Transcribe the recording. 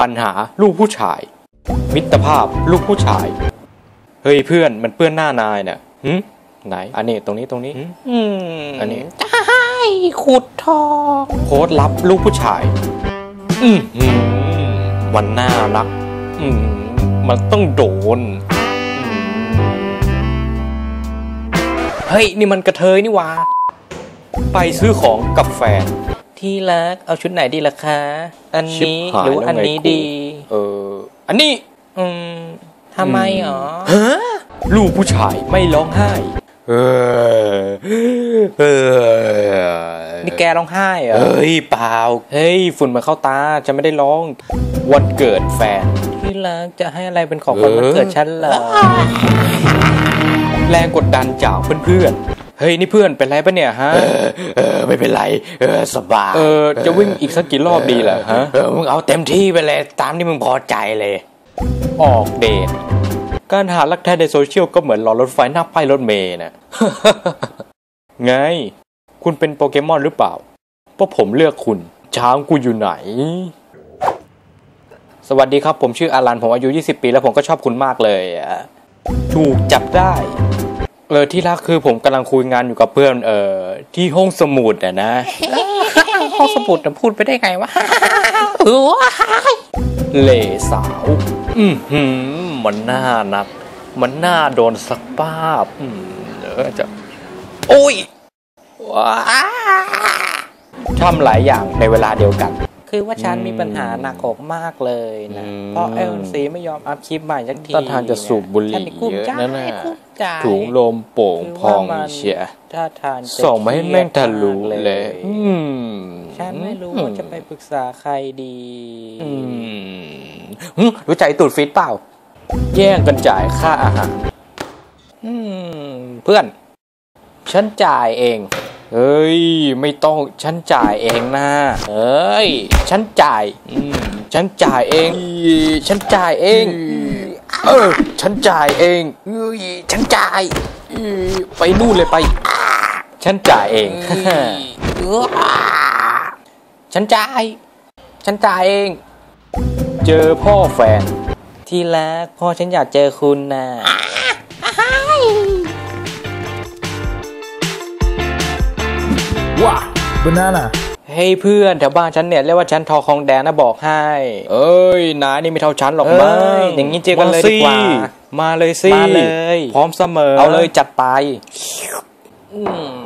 ปัญหาลูกผู้ชาย มิตรภาพลูกผู้ชาย เฮ้ยเพื่อนมันเปื้อนหน้านายเนี่ยหึไหน อันนี้ตรงนี้ตรงนี้หึอืมอันนี้ใช่ขุดทองโพสต์ลับลูกผู้ชาย อืมหืมมันน่ารัก อืมมันต้องโดนอืมเฮ้ย นี่มันกระเทยนี่หวาไปซื้อของกับแฟน ที่รัก เอาชุดไหนดีล่ะคะ อันชิบนี้หายหรือว่าแล้วอันไงนี้กูดี เออ อันนี้ อืมทำไมหรอฮะลูกผู้ชายไม่ร้องไห้ เออ เออ นี่แกร้องไห้เหรอ เฮ้ยเปล่า เฮ้ยฝุ่นมาเข้าตาจะไม่ได้ร้อง วันเกิดแฟน ที่รักจะให้อะไรเป็นของขวัญวันเกิดฉันเหรอ แรงกดดันจากเพื่อนๆ เฮ้ยนี่เพื่อนเป็นไรปะเนี่ยฮะเออ ไม่เป็นไร เออสบายเออจะวิ่งอีกสักกี่รอบดีล่ะฮะเออมึงเอาเต็มที่ไปเลย ตามที่มึงพอใจเลย ออกเดทการหารักแท้ในโซเชียลก็เหมือนรอรถไฟหน้าป้ายรถเมย์นะไง คุณเป็นโปเกมอนหรือเปล่าเพราะผมเลือกคุณ ช้างกูอยู่ไหน สวัสดีครับผมชื่ออารันผมอายุ 20 ปี แล้วผมก็ชอบคุณมากเลยอะถูกจับได้ เออที่รักคือผมกำลังคุยงานอยู่กับเพื่อน เออที่ห้องสมุดอะนะห้องสมุดน่ะพูดไปได้ไงวะเหล่สาว อือหือมันน่านัก มันน่าโดนสักป้าบ อืมเดี๋ยวจะ โอ้ยว้าทำหลายอย่างในเวลาเดียวกัน คือว่าฉันมีปัญหาหนักอกมากเลยนะอืมเพราะเอลซีไม่ยอมอัพคลิปใหม่สักทีต้านทานจะสูบบุหรี่ฉันนี่กุ้มเยอะใจนั่นน่ะกุ้มใจถุงลมโป่งพองคือว่ามันเชียถ้าทานจะส่งมาให้แม่งทะลุครีดมากเลยอืมฉันไม่รู้ว่าจะไปปรึกษาใครดีอืมหึรู้ใจตูดฟิตเปล่า แย่งกันจ่ายค่าอาหารอืมเพื่อน ฉันจ่ายเอง เฮ้ย ไม่ต้อง ฉันจ่ายเองนะ เฮ้ย ฉันจ่ายอืมฉันจ่ายเอง ฉันจ่ายเอง เออ ฉันจ่ายเองเฮ้ยฉันจ่ายอือไปนู่นเลยไป ฉันจ่ายเอง ฉันจ่าย ฉันจ่ายเอง เจอพ่อแฟน ที่รักพ่อฉันอยากเจอคุณนะ ว้าบานาน่าเฮ้ยเพื่อนแถวบ้านฉันเนี่ยเรียกว่าฉันทอคองแดงนะบอกให้ เอ้ยนายนี่ไม่เท่าฉันหรอกเอ้ยมั้งอย่างนี้เจอกันเลยดีกว่า มาเลยสิมาเลย พร้อมเสมอ เอาเลยจัดไปอืม